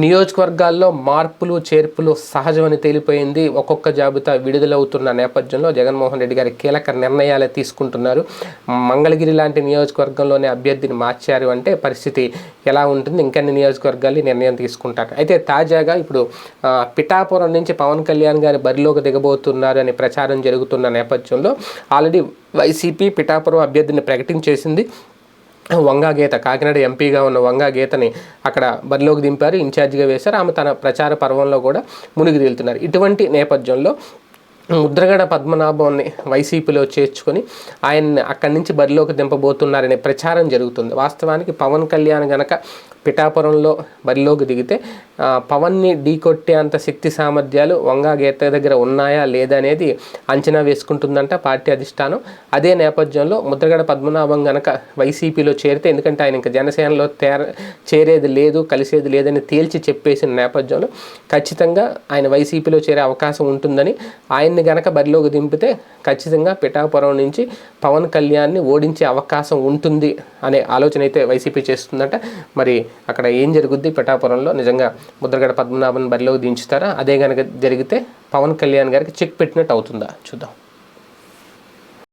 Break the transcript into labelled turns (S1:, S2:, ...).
S1: నియోజకవర్గాల్లో మార్పులు చేర్పులు సహజమని తేలిపోయింది. ఒక్కొక్క జాబితా విడుదలవుతున్న నేపథ్యంలో జగన్మోహన్ రెడ్డి గారి కీలక నిర్ణయాలు తీసుకుంటున్నారు. మంగళగిరి లాంటి నియోజకవర్గంలోనే అభ్యర్థిని మార్చారు అంటే పరిస్థితి ఎలా ఉంటుంది? ఇంకన్ని నియోజకవర్గాలు నిర్ణయం తీసుకుంటారు? అయితే తాజాగా ఇప్పుడు పిఠాపురం నుంచి పవన్ కళ్యాణ్ గారి బరిలోకి దిగబోతున్నారు అనే ప్రచారం జరుగుతున్న నేపథ్యంలో ఆల్రెడీ వైసీపీ పిఠాపురం అభ్యర్థిని ప్రకటించేసింది. వంగా గీత కాకినాడ ఎంపీగా ఉన్న వంగా గీతని అక్కడ బరిలోకి దింపారు ఇన్ఛార్జిగా వేశారు. ఆమె తన ప్రచార పర్వంలో కూడా మునిగి తేలుతున్నారు. ఇటువంటి నేపథ్యంలో ముద్రగడ పద్మనాభంని వైసీపీలో చేర్చుకొని ఆయన్ని అక్కడి నుంచి బరిలోకి దింపబోతున్నారనే ప్రచారం జరుగుతుంది. వాస్తవానికి పవన్ కళ్యాణ్ గనక పిఠాపురంలో బరిలోకి దిగితే పవన్ని ఢీకొట్టే అంత శక్తి సామర్థ్యాలు వంగా గీత దగ్గర ఉన్నాయా లేదా అనేది అంచనా వేసుకుంటుందంట పార్టీ అధిష్టానం. అదే నేపథ్యంలో ముద్రగడ పద్మనాభం గనక వైసీపీలో చేరితే ఎందుకంటే ఆయన ఇంకా జనసేనలో తేర చేరేది లేదు కలిసేది లేదని తేల్చి చెప్పేసిన నేపథ్యంలో ఖచ్చితంగా ఆయన వైసీపీలో చేరే అవకాశం ఉంటుందని ఆయన్ని గనక బరిలోకి దింపితే ఖచ్చితంగా పిఠాపురం నుంచి పవన్ కళ్యాణ్ని ఓడించే అవకాశం ఉంటుంది అనే ఆలోచన అయితే వైసీపీ చేస్తుందట. మరి అక్కడ ఏం జరుగుద్ది? పిఠాపురంలో నిజంగా ముద్రగడ పద్మనాభన్ బరిలోకి దించుతారా? అదే కనుక జరిగితే పవన్ కళ్యాణ్ గారికి చెక్ పెట్టినట్టు అవుతుందా? చూద్దాం.